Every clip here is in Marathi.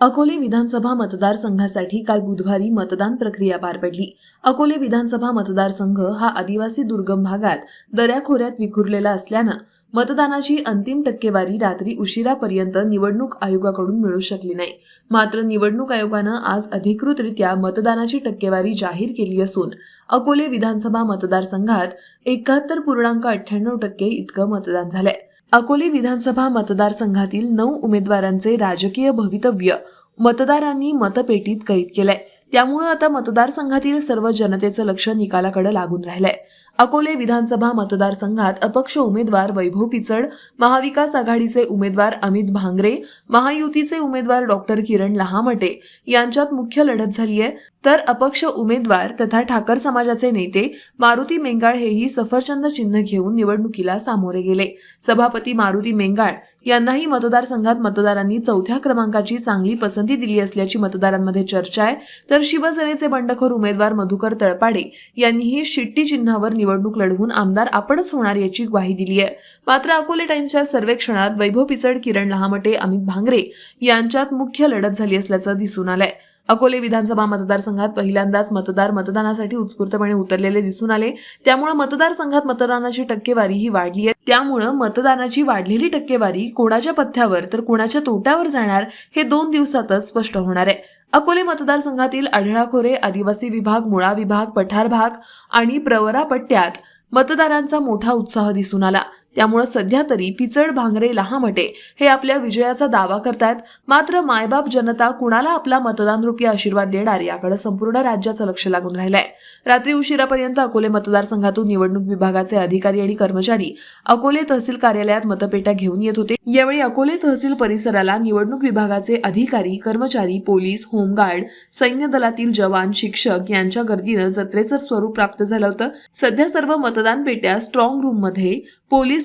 अकोले विधानसभा मतदारसंघासाठी काल बुधवारी मतदान प्रक्रिया पार पडली. अकोले विधानसभा मतदारसंघ हा आदिवासी दुर्गम भागात दऱ्याखोऱ्यात विखुरलेला असल्यानं मतदानाची अंतिम टक्केवारी रात्री उशिरापर्यंत निवडणूक आयोगाकडून मिळू शकली नाही. मात्र निवडणूक आयोगानं आज अधिकृतरित्या मतदानाची टक्केवारी जाहीर केली असून अकोले विधानसभा मतदारसंघात एकाहत्तर पूर्णांक अठ्ठ्याण्णव टक्के इतकं मतदान झालंय. अकोले विधानसभा मतदारसंघातील नऊ उमेदवारांचे राजकीय भवितव्य मतदारांनी मतपेटीत कैद केलंय. त्यामुळं आता मतदारसंघातील सर्व जनतेचं लक्ष निकालाकडे लागून राहिलंय. अकोले विधानसभा मतदारसंघात अपक्ष उमेदवार वैभव पिचड महाविकास आघाडीचे उमेदवार अमित भांगरे महायुतीचे उमेदवार डॉक्टर किरण लहामटे यांच्यात मुख्य लढत झाली आहे. तर अपक्ष उमेदवार तथा ठाकर समाजाचे नेते मारुती मेंगाळ हेही सफरचंद चिन्ह घेऊन निवडणुकीला सामोरे गेले. सभापती मारुती मेंगाळ यांनाही मतदारसंघात मतदारांनी चौथ्या क्रमांकाची चांगली पसंती दिली असल्याची मतदारांमध्ये चर्चा आहे. तर शिवसेनेचे बंडखोर उमेदवार मधुकर तळपाडे यांनीही शिट्टी चिन्हावर निवडणूक लढवून आमदार आपणच होणार याची ग्वाही दिली आहे मात्र अकोले टाइम्सच्या सर्वेक्षणात वैभव पिचड किरण लहामटे अमित भांगरे यांच्यात मुख्य लढत झाली असल्याचं दिसून आलंय. अकोले विधानसभा मतदारसंघात पहिल्यांदाच मतदार मतदानासाठी उत्स्फूर्तपणे उतरलेले दिसून आले. त्यामुळे मतदारसंघात मतदानाची टक्केवारी ही वाढली आहे. त्यामुळं मतदानाची वाढलेली टक्केवारी कोणाच्या पथ्यावर तर कोणाच्या तोट्यावर जाणार हे दोन दिवसातच स्पष्ट होणार आहे. अकोले मतदारसंघातील आढळाखोरे आदिवासी विभाग मुळा विभाग पठार भाग आणि प्रवरा पट्ट्यात मतदारांचा मोठा उत्साह दिसून आला. त्यामुळं सध्या तरी पिचड भांगरे लहामटे हे आपल्या विजयाचा दावा करतायत. मात्र मायबाप जनता कुणाला आपला मतदान रुपी आशीर्वाद देणार याकडे संपूर्ण राज्याचं लक्ष लागून राहिलंय. रात्री उशिरापर्यंत अकोले मतदारसंघातून निवडणूक विभागाचे अधिकारी आणि कर्मचारी अकोले तहसील कार्यालयात मतपेट्या घेऊन येत होते. यावेळी अकोले तहसील परिसराला निवडणूक विभागाचे अधिकारी कर्मचारी पोलीस होमगार्ड सैन्य दलातील जवान शिक्षक यांच्या गर्दीनं जत्रेचं स्वरूप प्राप्त झालं होतं. सध्या सर्व मतदान पेट्या स्ट्रॉंग रूममध्ये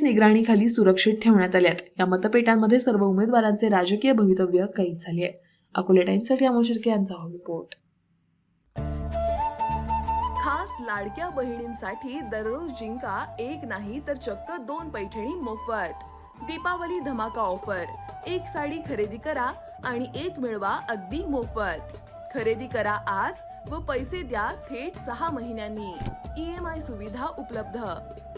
पोलीस निगराणीखाली सुरक्षित ठेवण्यात आल्यात. या मतपेटांमध्ये सर्व उमेदवारांचे राजकीय भवितव्य कैद झाले आहे अकोले टाइम्ससाठी अमोल शिर्के यांचा हा रिपोर्ट. खास लाडक्या बहिणींसाठी दररोज जिंका एक नाही तर चक्क दोन पैठणी मोफत. दीपावली धमाका ऑफर. एक साडी खरेदी करा आणि एक मिळवा अगदी मोफत. खरेदी करा आज व पैसे द्या थेट सहा महिन्यांनी. ई एम आय सुविधा उपलब्ध.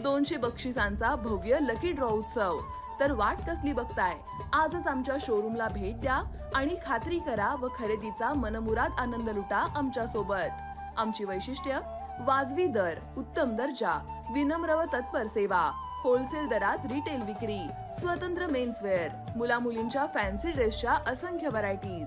दोनशे बक्षिसांचा भव्य लकी ड्रॉ उत्सव. तर वाट कसली बघताय? आजच आमच्या शोरूमला भेट द्या आणि खात्री करा व खरेदीचा मनमुराद आनंद लुटा आमच्यासोबत आमची वैशिष्ट्य वाजवी दर उत्तम दर्जा विनम्र व तत्पर सेवा होलसेल दरात रिटेल विक्री स्वतंत्र मेन्सवेअर मुला मुलींच्या फॅन्सी ड्रेसच्या असंख्य व्हरायटीज